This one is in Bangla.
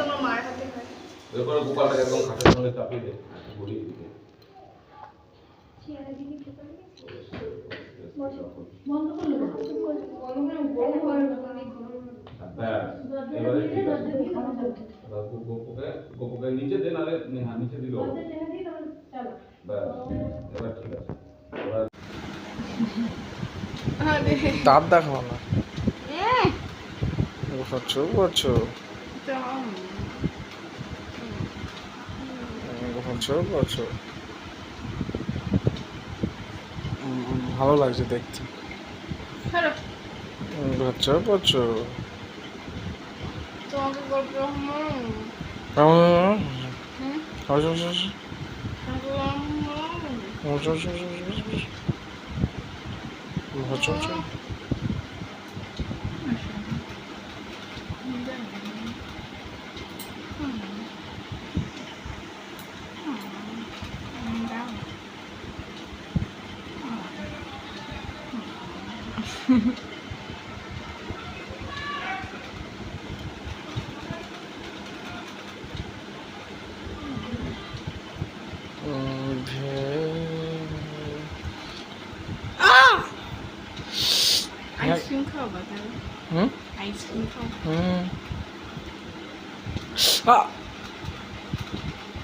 তো আমার মায়ের হাতে হয়। এর গোপালটাকে একদম খাটের সঙ্গে চাপিয়ে দে ঘুরিয়ে নিচে দে নাহলে হ্যাঁ নিচে দিল। এবার ঠিক আছে। দাঁত দেখাও না। করছ করছ। করছ করছ ভালো লাগছে দেখতে। করছ করছ তোমাকে গল্প হুম 嗯，啊，冰淇淋可好吃了。嗯，冰淇淋。嗯，啊。